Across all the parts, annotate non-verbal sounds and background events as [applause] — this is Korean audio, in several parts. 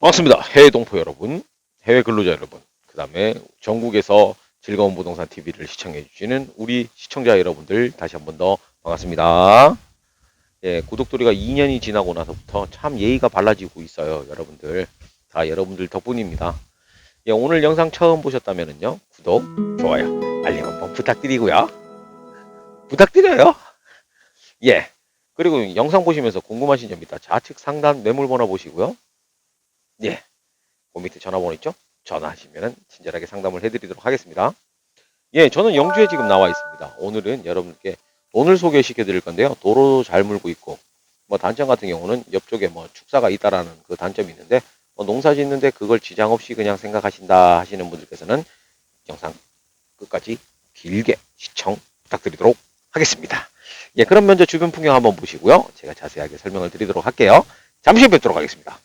반갑습니다. 해외 동포 여러분, 해외 근로자 여러분, 그 다음에 전국에서 즐거운 부동산 TV를 시청해 주시는 우리 시청자 여러분들 다시 한 번 더 반갑습니다. 예, 구독돌이가 2년이 지나고 나서부터 참 예의가 발라지고 있어요, 여러분들. 다 여러분들 덕분입니다. 예, 오늘 영상 처음 보셨다면요, 구독, 좋아요, 알림 한번 부탁드리고요. 부탁드려요. 예. 그리고 영상 보시면서 궁금하신 점 있다. 좌측 상단 매물번호 보시고요. 예. 그 밑에 전화번호 있죠? 전화하시면 친절하게 상담을 해드리도록 하겠습니다. 예, 저는 영주에 지금 나와 있습니다. 오늘은 여러분께 돈을 소개시켜 드릴 건데요. 도로 잘 물고 있고, 뭐 단점 같은 경우는 옆쪽에 뭐 축사가 있다라는 그 단점이 있는데, 뭐 농사 짓는데 그걸 지장 없이 그냥 생각하신다 하시는 분들께서는 영상 끝까지 길게 시청 부탁드리도록 하겠습니다. 예, 그럼 먼저 주변 풍경 한번 보시고요. 제가 자세하게 설명을 드리도록 할게요. 잠시 후에 뵙도록 하겠습니다.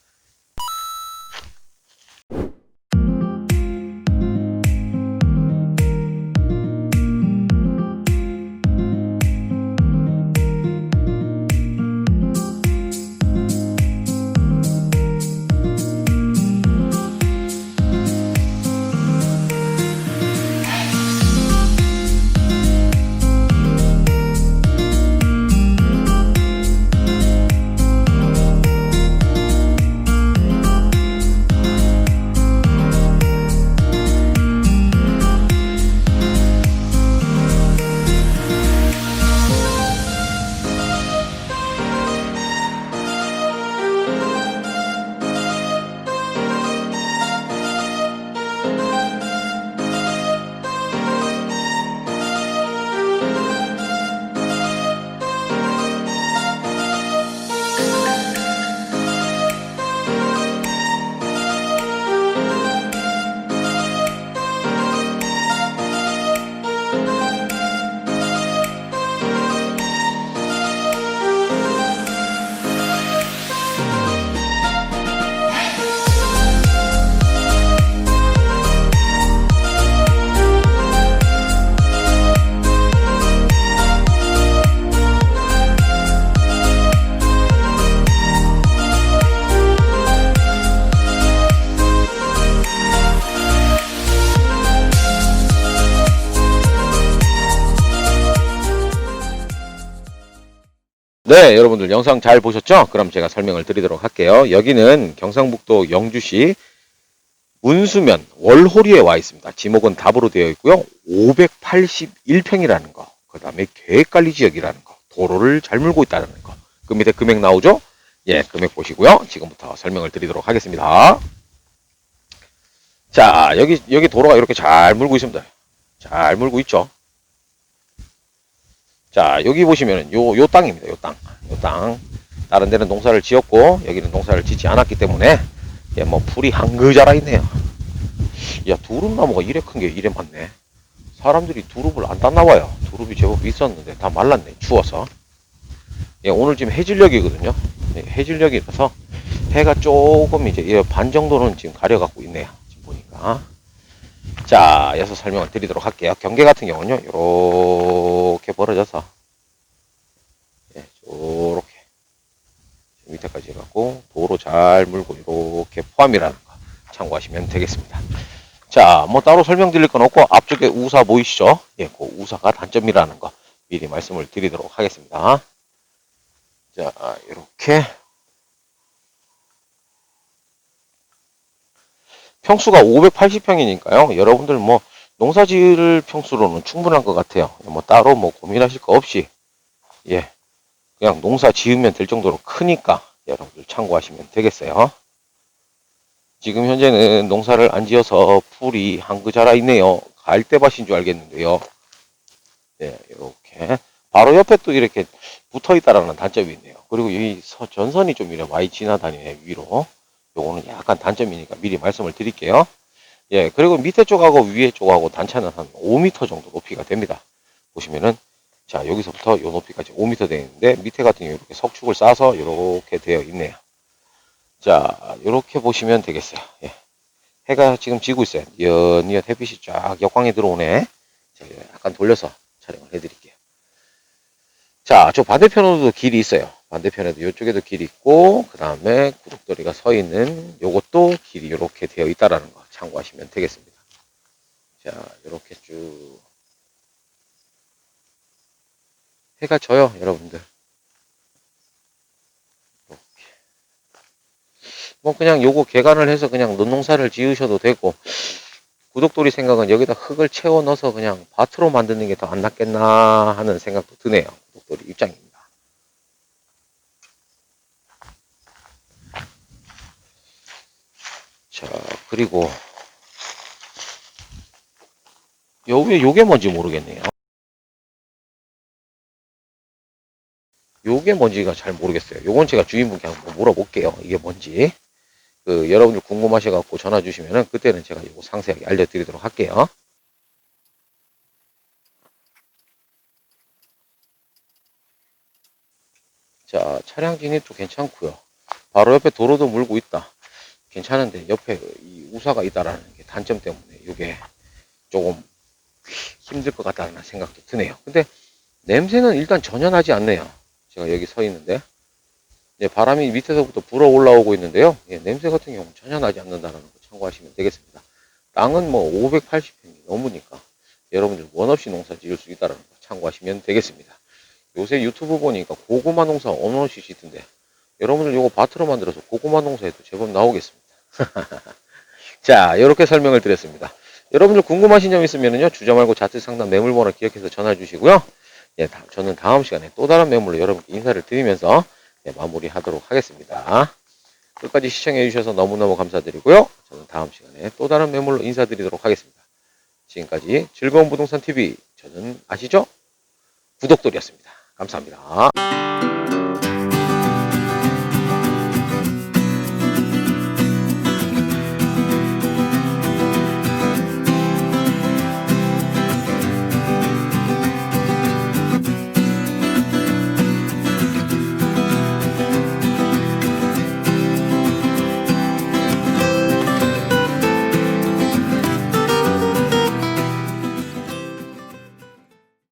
네, 여러분들 영상 잘 보셨죠? 그럼 제가 설명을 드리도록 할게요. 여기는 경상북도 영주시 문수면 월호리에 와 있습니다. 지목은 답으로 되어 있고요. 581평이라는 거, 그 다음에 계획관리 지역이라는 거, 도로를 잘 물고 있다는 거. 그 밑에 금액 나오죠? 예, 금액 보시고요. 지금부터 설명을 드리도록 하겠습니다. 자, 여기, 여기 도로가 이렇게 잘 물고 있습니다. 잘 물고 있죠? 자, 여기 보시면은 요, 요 땅입니다. 요 땅. 요 땅. 다른 데는 농사를 지었고, 여기는 농사를 짓지 않았기 때문에, 예, 뭐, 풀이 한그 자라 있네요. 야, 두릅나무가 이래 큰 게 이래 많네. 사람들이 두릅을 안 땄나 봐요. 두릅이 제법 있었는데 다 말랐네. 추워서. 예, 오늘 지금 해질녘이거든요. 예, 해질녘이라서 해가 조금 이제 예, 반 정도는 지금 가려갖고 있네요. 지금 보니까. 자, 여기서 설명을 드리도록 할게요. 경계 같은 경우는요, 이렇게 벌어져서, 예, 요렇게, 밑에까지 해갖고, 도로 잘 물고, 이렇게 포함이라는 거 참고하시면 되겠습니다. 자, 뭐 따로 설명드릴 건 없고, 앞쪽에 우사 보이시죠? 예, 그 우사가 단점이라는 거 미리 말씀을 드리도록 하겠습니다. 자, 이렇게. 평수가 580평이니까요. 여러분들 뭐 농사 지을 평수로는 충분한 것 같아요. 뭐 따로 뭐 고민하실 거 없이 예 그냥 농사 지으면 될 정도로 크니까 여러분들 참고하시면 되겠어요. 지금 현재는 농사를 안 지어서 풀이 한 그 자라 있네요. 갈대밭인 줄 알겠는데요. 네, 이렇게 바로 옆에 또 이렇게 붙어 있다라는 단점이 있네요. 그리고 이 서- 전선이 좀 이렇게 많이 지나다니네 위로. 요거는 약간 단점이니까 미리 말씀을 드릴게요. 예, 그리고 밑에 쪽하고 위에 쪽하고 단차는 한 5m 정도 높이가 됩니다. 보시면은, 자, 여기서부터 요 높이까지 5m 되어 있는데, 밑에 같은 경우 이렇게 석축을 싸서 이렇게 되어 있네요. 자, 이렇게 보시면 되겠어요. 예. 해가 지금 지고 있어요. 연이어 햇빛이 쫙 역광에 들어오네. 자, 약간 돌려서 촬영을 해드릴게요. 자, 저 반대편으로도 길이 있어요. 반대편에도 이쪽에도 길이 있고, 그 다음에 구독돌이가 서 있는 요것도 길이 이렇게 되어 있다라는 거 참고하시면 되겠습니다. 자, 이렇게 쭉. 해가 져요, 여러분들. 이렇게. 뭐, 그냥 요거 개간을 해서 그냥 논농사를 지으셔도 되고, 구독돌이 생각은 여기다 흙을 채워 넣어서 그냥 밭으로 만드는 게 더 안 낫겠나 하는 생각도 드네요. 구독돌이 입장입니다. 자, 그리고 요 위에 요게 뭔지 모르겠네요. 요게 뭔지가 잘 모르겠어요. 요건 제가 주인분께 한번 물어볼게요. 이게 뭔지. 그 여러분들 궁금하셔 갖고 전화 주시면은 그때는 제가 이거 상세하게 알려 드리도록 할게요. 자, 차량 진입도 괜찮고요. 바로 옆에 도로도 물고 있다. 괜찮은데 옆에 이 우사가 있다라는 게 단점 때문에 이게 조금 힘들 것 같다는 생각도 드네요. 근데 냄새는 일단 전혀 나지 않네요. 제가 여기 서 있는데 예, 바람이 밑에서부터 불어 올라오고 있는데요. 예, 냄새 같은 경우는 전혀 나지 않는다는 거 참고하시면 되겠습니다. 땅은 뭐 580평이 넘으니까 여러분들 원 없이 농사 지을 수 있다는 거 참고하시면 되겠습니다. 요새 유튜브 보니까 고구마 농사 어느 시시던데 여러분들 요거 밭으로 만들어서 고구마 농사에도 제법 나오겠습니다. [laughs] 자, 이렇게 설명을 드렸습니다. 여러분들 궁금하신 점 있으면요, 주저 말고 자체 상담 매물번호 기억해서 전화 주시고요. 예, 다- 저는 다음 시간에 또 다른 매물로 여러분께 인사를 드리면서 예, 마무리하도록 하겠습니다. 끝까지 시청해 주셔서 너무너무 감사드리고요. 저는 다음 시간에 또 다른 매물로 인사드리도록 하겠습니다. 지금까지 즐거운 부동산 TV 저는 아시죠? 구독돌이었습니다. 감사합니다.